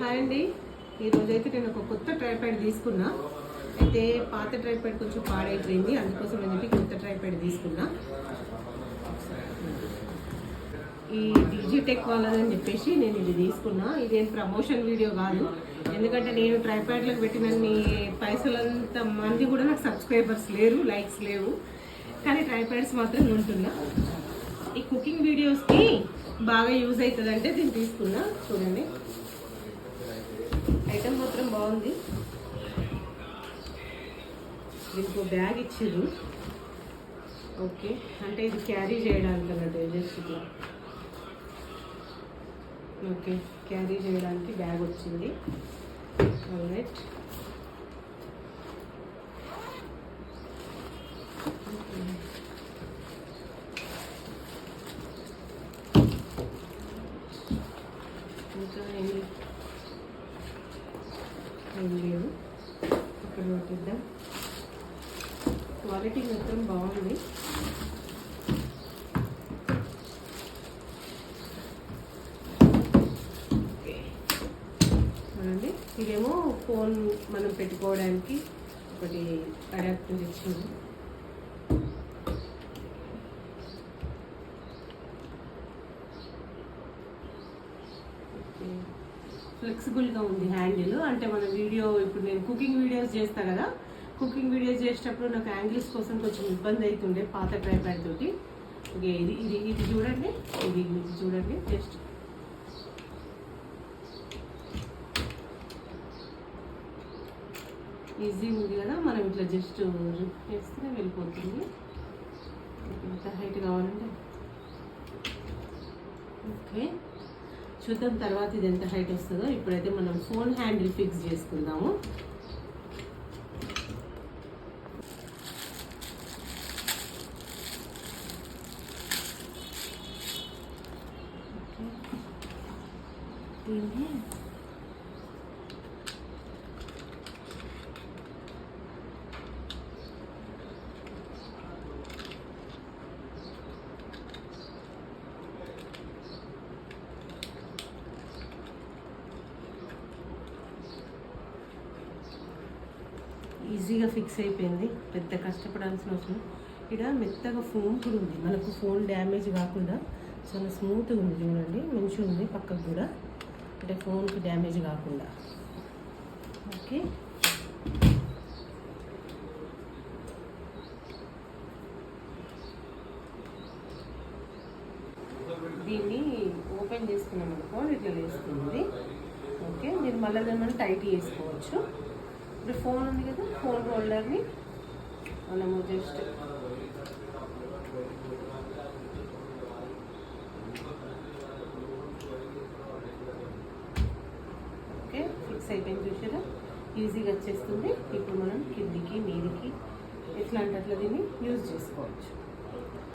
Hi అండి. ఈరోజు అయితే నేను ఒక కొత్త ట్రైప్యాడ్ తీసుకున్నా. అయితే పాత ట్రైప్యాడ్ కొంచెం పాడైపోయింది. అందుకోసం అని చెప్పి కొత్త ట్రైప్యాడ్ తీసుకున్నా. ఈ డిజిటెక్ వాళ్ళదని చెప్పేసి నేను ఇది తీసుకున్నా. ఇదేం ప్రమోషన్ వీడియో కాదు. ఎందుకంటే నేను ట్రైప్యాడ్లకు పెట్టినన్ని పైసలంత మంది కూడా నాకు సబ్స్క్రైబర్స్ లేరు లైక్స్ లేవు. కానీ ట్రైప్యాడ్స్ మాత్రం ఉంటున్నా ఈ కుకింగ్ వీడియోస్కి బాగా యూజ్ అవుతుందంటే దీన్ని తీసుకున్నా. చూడండి. బాగుంది. దీనికి బ్యాగ్ ఇచ్చిర్రు. ఓకే. అంటే ఇది క్యారీ చేయడానికి అన్నట్టు జస్ట్ ఇట్లా. ఓకే. క్యారీ చేయడానికి బ్యాగ్ వచ్చింది. రైట్ ఇంకా ఏమి? ఏం లేవు ఇక్కడ పెట్టిద్దాం క్వాలిటీ మాత్రం బాగుంది. ఓకే. చూడండి. ఇదేమో ఫోన్ మనం పెట్టుకోవడానికి ఒకటి అడాప్టర్ ఇచ్చింది ఓకే. ఫ్లెక్సిబుల్గా ఉంది హ్యాండిల్. అంటే మన వీడియో ఇప్పుడు నేను కుకింగ్ వీడియోస్ చేస్తా కదా కుకింగ్ వీడియోస్ చేసేటప్పుడు నాకు యాంగిల్స్ కోసం కొంచెం ఇబ్బంది అవుతుండే పాత ట్రైప్యాడ్ తోటి. ఓకే ఇది ఇది ఇది చూడండి ఇది ఇది చూడండి జస్ట్ ఈజీ ఉంది కదా మనం ఇట్లా జస్ట్ రిప్ చేస్తేనే వెళ్ళిపోతుంది. ఎంత హైట్ కావాలంటే. ఓకే. చూద్దాం తర్వాత ఇది ఎంత హైట్ వస్తుందో. ఇప్పుడైతే మనం ఫోన్ హ్యాండిల్ ఫిక్స్ చేసుకుందాము. దీన్ని ఈజీగా ఫిక్స్ అయిపోయింది. పెద్ద కష్టపడాల్సిన అవసరం ఇక్కడ మెత్తగా ఫోన్ కూడా ఉంది. మనకు ఫోన్ డ్యామేజ్ కాకుండా చాలా స్మూత్గా ఉంది చూడండి. మంచిగా ఉంది పక్కకు కూడా. అంటే ఫోన్కి డ్యామేజ్ కాకుండా. ఓకే. దీన్ని ఓపెన్ చేసుకున్నాం అనుకో ఇట్లా వేసుకుంది ఓకే. దీన్ని మళ్ళీ దాన్ని మనం టైట్ చేసుకోవచ్చు. ఇప్పుడు ఫోన్ ఉంది కదా ఫోన్ హోల్డర్ని మనము జస్ట్ ఓకే ఫిక్స్ అయిపోయింది చూసారా? ఈజీగా వచ్చేస్తుంది. ఇప్పుడు మనం కిందికి మీదికి ఎట్లా అంటే అట్లా దీన్ని యూజ్ చేసుకోవచ్చు.